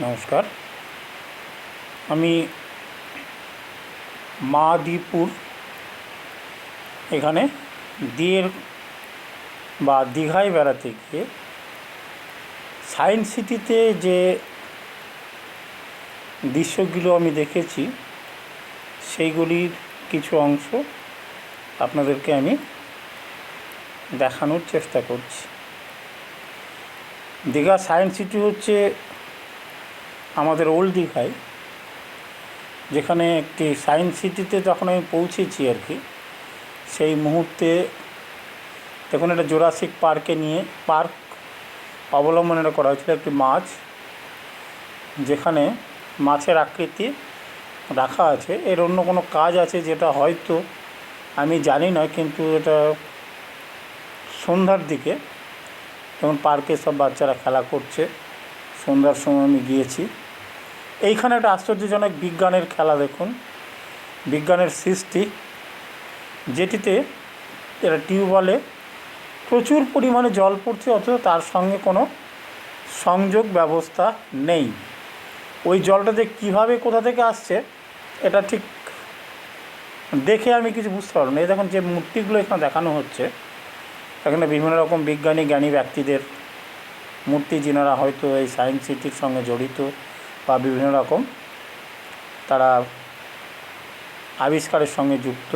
নমস্কার। আমি মাদিপুর এখানে দিয়ের বা দীঘায় বেড়াতে গিয়ে সায়েন্স সিটিতে যে দৃশ্যগুলো আমি দেখেছি, সেইগুলির কিছু অংশ আপনাদেরকে আমি দেখানোর চেষ্টা করছি। দীঘা সায়েন্স সিটি হচ্ছে আমাদের ওল্ড দীঘায় যেখানে একটি সায়েন্স সিটিতে যখন আমি পৌঁছেছি আর কি, সেই মুহূর্তে তখন একটা জোরাসিক পার্কে নিয়ে পার্ক অবলম্বন এটা করা হয়েছিল একটি মাছ, যেখানে মাছের আকৃতি রাখা আছে। এর অন্য কোনো কাজ আছে যেটা হয়তো আমি জানি না, কিন্তু এটা সন্ধ্যার দিকে তখন পার্কে সব বাচ্চারা খেলা করছে, সন্ধ্যার সময় আমি গিয়েছি। এইখানে একটা আশ্চর্যজনক বিজ্ঞানের খেলা দেখুন। বিজ্ঞানের সৃষ্টি, যেটিতে এরা টিউবওয়েলে প্রচুর পরিমাণে জল পড়ছে, অথচ তার সঙ্গে কোনো সংযোগ ব্যবস্থা নেই। ওই জলটা যে কীভাবে কোথা থেকে আসছে, এটা ঠিক দেখে আমি কিছু বুঝতে পারব না। এই দেখুন, যে মূর্তিগুলো এখানে দেখানো হচ্ছে, এখানে বিভিন্ন রকম বিজ্ঞানী, জ্ঞানী ব্যক্তিদের মূর্তি, যিনারা হয়তো এই সায়েন্স সিটির সঙ্গে জড়িত বা বিভিন্ন রকম তারা আবিষ্কারের সঙ্গে যুক্ত।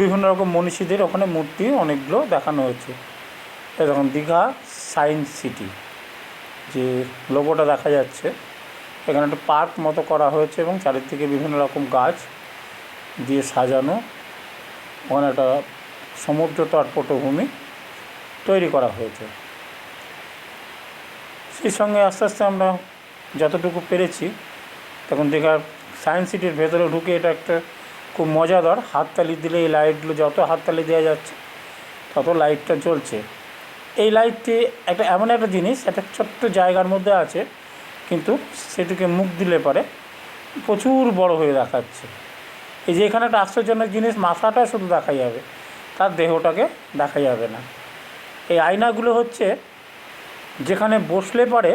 বিভিন্ন রকম মনীষীদের ওখানে মূর্তি অনেকগুলো দেখানো হয়েছে। দেখুন, দীঘা সায়েন্স সিটি, যে লোগোটা দেখা যাচ্ছে। এখানে একটা পার্ক মতো করা হয়েছে এবং চারিদিকে বিভিন্ন রকম গাছ দিয়ে সাজানো। ওখানে একটা সমুদ্র তট পটভূমি তৈরি করা হয়েছে। সেই সঙ্গে আস্তে আস্তে আমরা যতটুকু পেরেছি, তখন দীঘার সায়েন্স সিটির ভেতরে ঢুকে এটা একটা খুব মজাদার হাততালি দিলে এই লাইটগুলো যত হাততালি দেওয়া যাচ্ছে, তত লাইটটা জ্বলছে এই লাইটটি একটা এমন একটা জিনিস, একটা ছোট্ট জায়গার মধ্যে আছে, কিন্তু সেটিকে মুখ দিলে পরে প্রচুর বড় হয়ে দেখাচ্ছে। এই যে এখানে একটা আশ্চর্যজনক জিনিস, মাথাটা শুধু দেখা যাবে, তার দেহটাকে দেখা যাবে না। এই আয়নাগুলো হচ্ছে যেখানে বসলে পরে,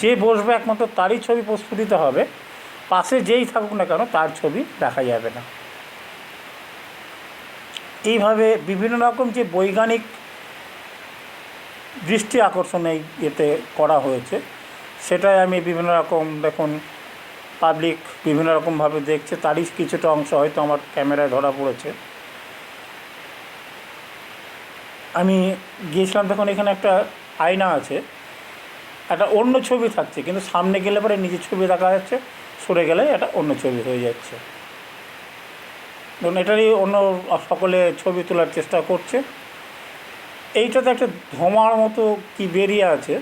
যে বসবে একমাত্র তারই ছবি প্রস্ফুটিত হবে, পাশে যেই থাকুক না কেন তার ছবি দেখা যাবে না। এইভাবে বিভিন্ন রকম যে বৈজ্ঞানিক দৃষ্টি আকর্ষণ এই এতে করা হয়েছে, সেটাই আমি বিভিন্ন রকম দেখুন পাবলিক বিভিন্ন রকমভাবে দেখছে, তারই কিছুটা অংশ হয়তো আমার ক্যামেরায় ধরা পড়েছে। আমি গিয়েছিলাম তখন এখানে একটা আয়না আছে। একটা অন্য ছবি থাকছে, কিন্তু সামনে গেলে পরে নিজের ছবি দেখা যাচ্ছে, সরে গেলে এটা অন্য ছবি হয়ে যাচ্ছে। ধরুন, এটারই অন্য সকলে ছবি তোলার চেষ্টা করছে। এইটাতে একটা ধোঁয়ার মতো কি বেরিয়ে আছে,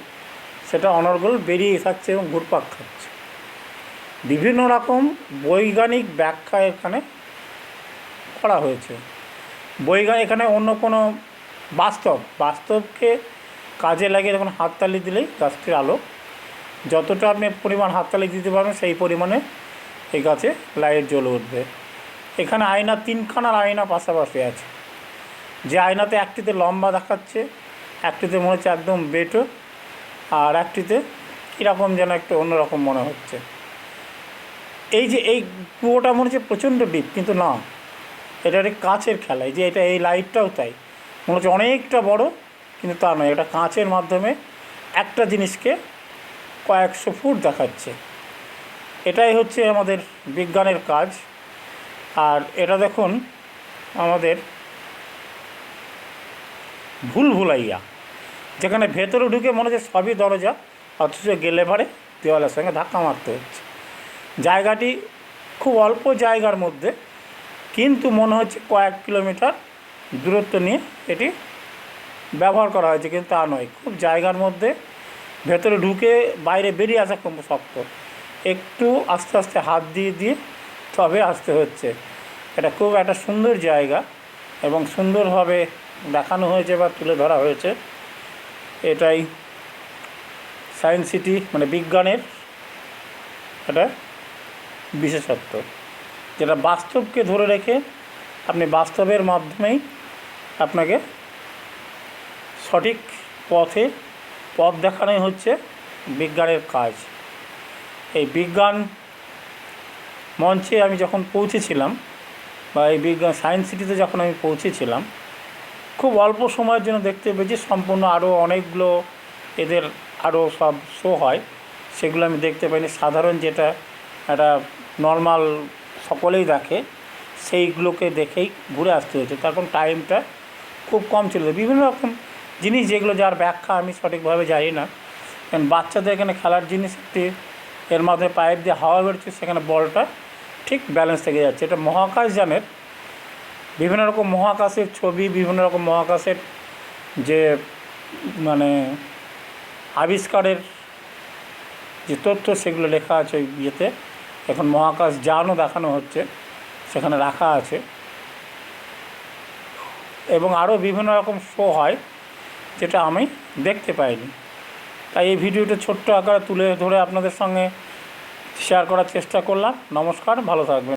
সেটা অনর্গল বেরিয়ে থাকছে এবং ঘুরপাক খাচ্ছে। বিভিন্ন রকম বৈজ্ঞানিক ব্যাখ্যা এখানে করা হয়েছে। বৈজ্ঞানিক এখানে অন্য কোনো বাস্তব, বাস্তবকে কাজে লাগিয়ে যখন হাততালি দিলেই গাছটির আলো। যতটা আপনি পরিমাণ হাততালি দিতে পারবেন, সেই পরিমাণে এই গাছে লাইট জ্বলে উঠবে। এখানে আয়না তিনখানার আয়না পাশাপাশি আছে। যে আয়নাতে একটিতে লম্বা দেখাচ্ছে, একটিতে মনে হচ্ছে একদম বেটো, আর একটিতে কীরকম যেন একটু অন্যরকম মনে হচ্ছে। এই যে এই কুয়োটা মনে হচ্ছে প্রচণ্ড ডিপ, কিন্তু না। এটা একটা কাছের খেলায় যে এটা, এই লাইটটাও তাই। মনে হচ্ছে অনেকটা বড় কিন্তু তা নয়, এটা কাঁচের মাধ্যমে একটা জিনিসকে কয়েকশো ফুট দেখাচ্ছে। এটাই হচ্ছে আমাদের বিজ্ঞানের কাজ। আর এটা দেখুন, আমাদের ভুল ভুলাইয়া, যেখানে ভেতরে ঢুকে মনে হচ্ছে সবই দরজা, অথচ গেলে পারে দেওয়ালের সঙ্গে ধাক্কা মারতে হচ্ছে। জায়গাটি খুব অল্প জায়গার মধ্যে, কিন্তু মনে হচ্ছে কয়েক কিলোমিটার দূরত্ব নিয়ে এটি ব্যবহার করা হয়েছে, কিন্তু তা নয়। খুব জায়গার মধ্যে ভেতরে ঢুকে বাইরে বেরিয়ে আসা খুব শক্ত। একটু আস্তে আস্তে হাত দিয়ে দিয়ে তবে আসতে হচ্ছে। এটা খুব একটা সুন্দর জায়গা এবং সুন্দরভাবে দেখানো হয়েছে বা তুলে ধরা হয়েছে। এটাই সায়েন্স সিটি মানে বিজ্ঞানের এটা বিশেষত্ব। যেটা বাস্তবকে ধরে রেখে আপনি বাস্তবের মাধ্যমেই আপনাকে সঠিক পথে পথ দেখানোই হচ্ছে বিজ্ঞানের কাজ। এই বিজ্ঞান মঞ্চে আমি যখন পৌঁছেছিলাম বা এই বিজ্ঞান সায়েন্স সিটিতে যখন আমি পৌঁছেছিলাম, খুব অল্প সময়ের জন্য দেখতে পেয়েছি, সম্পূর্ণ আরও অনেকগুলো এদের আরও সব শো হয়, সেগুলো আমি দেখতে পাইনি। সাধারণ যেটা একটা নর্মাল সকলেই দেখে, সেইগুলোকে দেখেই ঘুরে আসতে হয়েছে। তারপর টাইমটা খুব কম ছিল। বিভিন্ন রকম জিনিস যেগুলো যার ব্যাখ্যা আমি সঠিকভাবে জানি না। কারণ বাচ্চাদের এখানে খেলার জিনিস একটি, এর মাধ্যমে পাইপ দিয়ে হাওয়া বেরোচ্ছে, সেখানে বলটা ঠিক ব্যালেন্স থেকে যাচ্ছে। এটা মহাকাশযানের বিভিন্ন রকম মহাকাশের ছবি, বিভিন্ন রকম মহাকাশের যে মানে আবিষ্কারের যে তথ্য, সেগুলো লেখা আছে ওই ইয়েতে। এখন মহাকাশ যানও দেখানো হচ্ছে, সেখানে রাখা আছে। এবং আরও বিভিন্ন রকম শো হয়। যেটা আমি দেখতে পাইনি। তাই এই ভিডিওটা ছোট্ট আকারে তুলে ধরে আপনাদের সঙ্গে শেয়ার করার চেষ্টা করলাম। নমস্কার, ভালো থাকবেন।